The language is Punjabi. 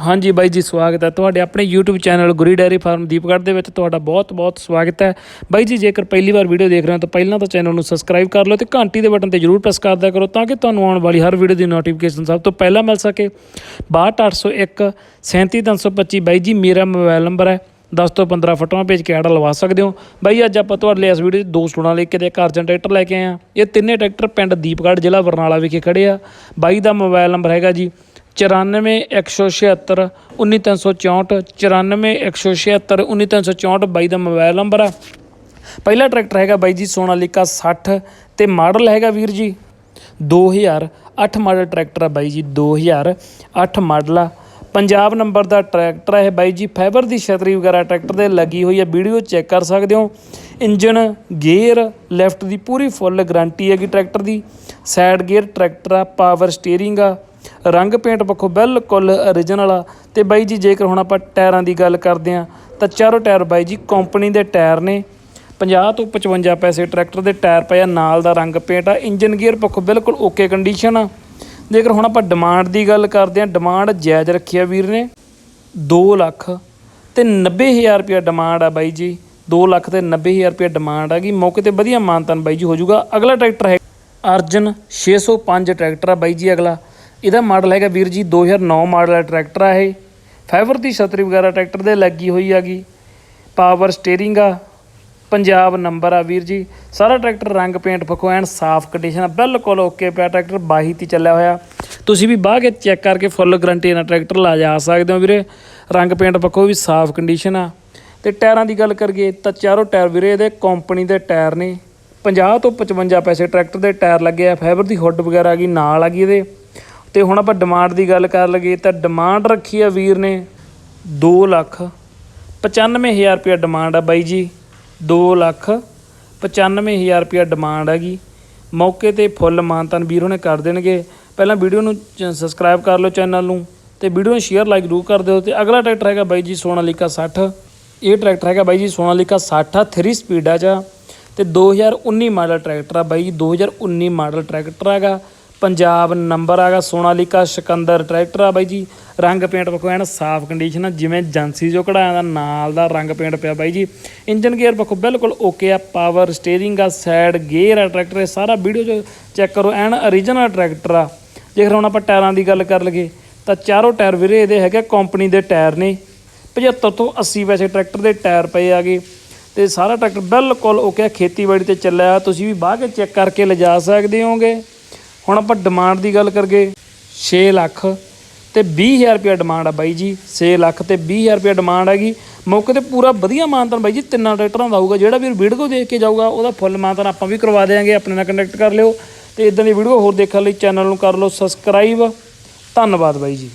ਹਾਂਜੀ ਬਾਈ ਜੀ, ਸਵਾਗਤ ਹੈ ਤੁਹਾਡੇ ਆਪਣੇ YouTube channel Guri dairy farm Deepgarh ਦੇ ਵਿੱਚ। ਤੁਹਾਡਾ ਬਹੁਤ-ਬਹੁਤ ਸਵਾਗਤ ਹੈ। ਬਾਈ ਜੀ, ਜੇਕਰ ਪਹਿਲੀ ਵਾਰ ਵੀਡੀਓ ਦੇਖ ਰਹੇ ਹੋ ਤਾਂ ਪਹਿਲਾਂ ਤਾਂ ਚੈਨਲ ਨੂੰ ਸਬਸਕ੍ਰਾਈਬ ਕਰ ਲਓ ਤੇ ਘੰਟੀ ਦੇ ਬਟਨ ਤੇ ਜਰੂਰ ਪ੍ਰੈਸ ਕਰ ਦਿਆ ਕਰੋ ਤਾਂ ਕਿ ਤੁਹਾਨੂੰ ਆਉਣ ਵਾਲੀ ਹਰ ਵੀਡੀਓ ਦੀ ਨੋਟੀਫਿਕੇਸ਼ਨ ਸਭ ਤੋਂ ਪਹਿਲਾਂ ਮਿਲ ਸਕੇ। 62801 37325 ਬਾਈ ਜੀ, ਮੇਰਾ ਮੋਬਾਈਲ ਨੰਬਰ ਹੈ। 10 ਤੋਂ 15 ਫੋਟੋਆਂ ਭੇਜ ਕੇ ਐਡ ਲਵਾ ਸਕਦੇ ਹੋ। ਬਾਈ, ਅੱਜ ਆਪਾਂ ਤੁਹਾਡੇ ਲਈ ਇਸ ਵੀਡੀਓ 'ਚ ਦੋ ਸਟੂਡੈਂਟ ਲੈ ਕੇ ਤੇ ਇੱਕ ਅਰਜਨ ਟਰੈਕਟਰ ਲੈ ਕੇ ਆਏ ਆ ਇਹ ਤਿੰਨੇ ਟਰੈਕਟਰ ਪਿੰਡ ਦੀਪਗੜ੍ਹ ਜ਼ਿਲ੍ਹਾ ਬਰਨਾਲਾ ਵਿਖੇ ਖੜੇ ਆ। ਬਾਈ ਦਾ ਮੋਬਾਈਲ ਨੰਬਰ ਹੈਗਾ ਜੀ 94 176 19364 94 176 ਬਾਈ ਦਾ ਮੋਬਾਈਲ ਨੰਬਰ ਆ। ਪਹਿਲਾ ਟਰੈਕਟਰ ਹੈਗਾ ਬਾਈ ਜੀ ਸੋਨਾਲੀਕਾ 60 ਤੇ ਮਾਡਲ ਹੈਗਾ ਵੀਰ ਜੀ। 2008 ਮਾਡਲ ਟਰੈਕਟਰ ਆ ਬਾਈ ਜੀ 2008 ਮਾਡਲ ਆ। ਪੰਜਾਬ ਨੰਬਰ ਦਾ ਟਰੈਕਟਰ ਹੈ ਬਾਈ ਜੀ, ਫਾਈਬਰ ਦੀ ਛਤਰੀ ਵਗੈਰਾ ਟਰੈਕਟਰ ਦੇ ਲੱਗੀ ਹੋਈ ਹੈ ਵੀਡੀਓ ਚੈੱਕ ਕਰ ਸਕਦੇ ਹੋ। ਇੰਜਨ ਗੇਅਰ, ਲੈਫਟ ਦੀ ਪੂਰੀ ਫੁੱਲ ਗਾਰੰਟੀ ਹੈਗੀ ਟਰੈਕਟਰ ਦੀ। ਸਾਈਡ ਗੇਅਰ ਟਰੈਕਟਰ ਆ, ਪਾਵਰ ਸਟੀਅਰਿੰਗ ਆ। ਰੰਗ ਪੇਂਟ ਪੱਖੋਂ ਬਿਲਕੁਲ origignal ਆ। ਤੇ ਬਾਈ ਜੀ, ਜੇਕਰ ਹੁਣ ਆਪਾਂ ਟਾਇਰਾਂ ਦੀ ਗੱਲ ਕਰਦੇ ਆ ਤਾਂ ਚਾਰੋਂ ਟਾਇਰ ਬਾਈ ਜੀ ਕੰਪਨੀ ਦੇ ਟਾਇਰ ਨੇ। 50 ਤੋਂ 55 ਪੈਸੇ ਟਰੈਕਟਰ ਦੇ ਟਾਇਰ ਪਏ ਆ, ਨਾਲ ਦਾ ਰੰਗ ਪੇਂਟ ਆ, ਇੰਜਨ ਗੀਅਰ ਪੱਖੋਂ ਬਿਲਕੁਲ ਓਕੇ ਕੰਡੀਸ਼ਨ ਆ। ਜੇਕਰ ਹੁਣ ਆਪਾਂ ਡਿਮਾਂਡ ਦੀ ਗੱਲ ਕਰਦੇ ਆ ਡਿਮਾਂਡ ਜਾਇਜ਼ ਰੱਖੀ ਆ ਵੀਰ ਨੇ। 2 ਲੱਖ ਤੇ 90000 ਰੁਪਏ ਡਿਮਾਂਡ ਆ ਬਾਈ ਜੀ। 2 ਲੱਖ ਤੇ 90000 ਰੁਪਏ ਡਿਮਾਂਡ ਆ ਗਈ। ਮੌਕੇ ਤੇ ਵਧੀਆ ਮਾਨਤਨ ਬਾਈ ਜੀ ਹੋ ਜਾਊਗਾ। ਅਗਲਾ ਟਰੈਕਟਰ ਹੈ ਅਰਜਨ 605 ਟਰੈਕਟਰ ਆ ਬਾਈ ਜੀ ਅਗਲਾ। ਇਹਦਾ ਮਾਡਲ ਹੈਗਾ ਵੀਰ ਜੀ 2009 ਮਾਡਲ ਹੈ ਟਰੈਕਟਰ ਆ ਇਹ। ਫਾਈਬਰ ਦੀ ਛਤਰੀ ਵਗੈਰਾ ਟਰੈਕਟਰ ਦੇ ਲੱਗੀ ਹੋਈ ਹੈਗੀ। ਪਾਵਰ ਸਟੀਅਰਿੰਗ ਆ, ਪੰਜਾਬ ਨੰਬਰ ਆ ਵੀਰ ਜੀ। ਸਾਰਾ ਟਰੈਕਟਰ ਰੰਗ ਪੇਂਟ ਪੱਖੋਂ ਐਨ ਸਾਫ਼ ਕੰਡੀਸ਼ਨ ਆ, ਬਿਲਕੁਲ ਓਕੇ ਪਿਆ ਟਰੈਕਟਰ ਬਾਹੀ ਤੇ ਚੱਲਿਆ ਹੋਇਆ। ਤੁਸੀਂ ਵੀ ਬਾਹ ਕੇ ਚੈੱਕ ਕਰਕੇ ਫੁੱਲ ਗਰੰਟੀ ਨਾਲ ਟਰੈਕਟਰ ਲਾ ਜਾ ਸਕਦੇ ਹੋ ਵੀਰੇ। ਰੰਗ ਪੇਂਟ ਪੱਖੋਂ ਵੀ ਸਾਫ਼ ਕੰਡੀਸ਼ਨ ਆ। ਤੇ ਟਾਇਰਾਂ ਦੀ ਗੱਲ ਕਰੀਏ ਤਾਂ ਚਾਰੋਂ ਟਾਇਰ ਵੀਰੇ, ਇਹਦੇ ਕੰਪਨੀ ਦੇ ਟਾਇਰ ਨੇ। 50 ਤੋਂ 55 ਪੈਸੇ ਟਰੈਕਟਰ ਦੇ ਟਾਇਰ ਲੱਗੇ ਆ ਫਾਈਬਰ ਦੀ ਹੁੱਡ ਵਗੈਰਾ ਆ ਗਈ, ਨਾਲ ਆ ਗਈ ਇਹਦੇ। ਤੇ ਹੁਣ ਆਪਾਂ ਡਿਮਾਂਡ ਦੀ ਗੱਲ ਕਰ ਲਈਏ ਤਾਂ ਡਿਮਾਂਡ ਰੱਖੀ ਆ ਵੀਰ ਨੇ 2 ਲੱਖ 95000 ਰੁਪਏ ਡਿਮਾਂਡ ਆ ਬਾਈ ਜੀ 2 ਲੱਖ 95000 ਰੁਪਏ ਡਿਮਾਂਡ ਹੈਗੀ। ਮੌਕੇ ਤੇ ਫੁੱਲ ਮਾਨਤਨ ਵੀਰ ਉਹਨੇ ਕਰ ਦੇਣਗੇ। ਪਹਿਲਾਂ ਵੀਡੀਓ ਨੂੰ ਸਬਸਕ੍ਰਾਈਬ ਕਰ ਲਓ ਚੈਨਲ ਨੂੰ ਤੇ ਵੀਡੀਓ ਨੂੰ ਸ਼ੇਅਰ ਲਾਈਕ ਜ਼ਰੂਰ ਕਰ ਦਿਓ ਤੇ ਅਗਲਾ ਟਰੈਕਟਰ ਹੈਗਾ ਬਾਈ ਜੀ ਸੋਨਾਲੀਕਾ 60 ਇਹ ਟਰੈਕਟਰ ਹੈਗਾ ਬਾਈ ਜੀ ਸੋਨਾਲੀਕਾ 60 ਆ 3 ਸਪੀਡ ਆ ਜਾ। ਤੇ 2019 ਮਾਡਲ ਟਰੈਕਟਰ ਆ ਬਾਈ ਜੀ 2019 ਮਾਡਲ ਟਰੈਕਟਰ ਹੈਗਾ। ਪੰਜਾਬ ਨੰਬਰ ਆਗਾ ਸੋਨਾਲੀਕਾ ਸਿਕੰਦਰ, ਟਰੈਕਟਰ ਆ ਬਾਈ ਜੀ। ਰੰਗ ਪੇਂਟ ਵੇਖੋ, ਐਨ ਸਾਫ਼ ਕੰਡੀਸ਼ਨ ਆ, ਜਿਵੇਂ ਏਜੰਸੀ ਜੋ ਕਢਾਇਆ ਦਾ ਨਾਲ ਦਾ ਰੰਗ ਪੇਂਟ ਪਿਆ ਬਾਈ ਜੀ। ਇੰਜਨ ਗੇਅਰ ਵੇਖੋ, ਬਿਲਕੁਲ ਓਕੇ ਆ ਪਾਵਰ ਸਟੀਅਰਿੰਗ ਆ ਸਾਈਡ ਗੇਅਰ ਆ, ਟਰੈਕਟਰ ਇਹ ਸਾਰਾ ਵੀਡੀਓ ਜੋ ਚੈੱਕ ਕਰੋ, ਐਨ origignal ਟਰੈਕਟਰ ਆ। ਜੇਕਰ ਹੁਣ ਆਪਾਂ ਟਾਇਰਾਂ ਦੀ ਗੱਲ ਕਰ ਲਈਏ, ਤਾਂ ਚਾਰੋਂ ਟਾਇਰ ਵੀਰੇ ਇਹਦੇ ਹੈਗੇ ਕੰਪਨੀ ਦੇ ਟਾਇਰ ਨੇ। 75 ਤੋਂ 80 ਵੈਸੇ ਟਰੈਕਟਰ ਦੇ ਟਾਇਰ ਪਏ ਆਗੇ। ਤੇ ਸਾਰਾ ਟਰੈਕਟਰ ਬਿਲਕੁਲ ਓਕੇ ਖੇਤੀਬਾੜੀ ਤੇ ਚੱਲਿਆ ਤੁਸੀਂ ਵੀ ਬਾਹ ਕੇ ਚੈੱਕ ਕਰਕੇ ਲਿਜਾ ਸਕਦੇ ਹੋਗੇ ਹੁਣ ਆਪਾਂ ਡਿਮਾਂਡ ਦੀ ਗੱਲ ਕਰਗੇ 6 ਲੱਖ ਤੇ 20000 ਰੁਪਏ ਡਿਮਾਂਡ ਆ ਬਾਈ ਜੀ 6 ਲੱਖ ਤੇ 20000 ਰੁਪਏ ਡਿਮਾਂਡ ਹੈਗੀ ਮੌਕੇ ਤੇ ਪੂਰਾ ਵਧੀਆ ਮਾਨਤਨ ਬਾਈ ਜੀ, ਤਿੰਨਾਂ ਟਰੈਕਟਰਾਂ ਦਾ ਹੋਊਗਾ ਜਿਹੜਾ ਵੀ ਵੀਡੀਓ ਦੇਖ ਕੇ ਜਾਊਗਾ, ਉਹਦਾ ਫੁੱਲ ਮਾਨਤਨ ਆਪਾਂ ਵੀ ਕਰਵਾ ਦੇਵਾਂਗੇ ਆਪਣੇ ਨਾਲ ਕੰਟੈਕਟ ਕਰ ਲਿਓ। ਤੇ ਇਦਾਂ ਦੀ ਵੀਡੀਓ ਹੋਰ ਦੇਖਣ ਲਈ ਚੈਨਲ ਨੂੰ ਕਰ ਲਓ ਸਬਸਕ੍ਰਾਈਬ ਧੰਨਵਾਦ ਬਾਈ ਜੀ।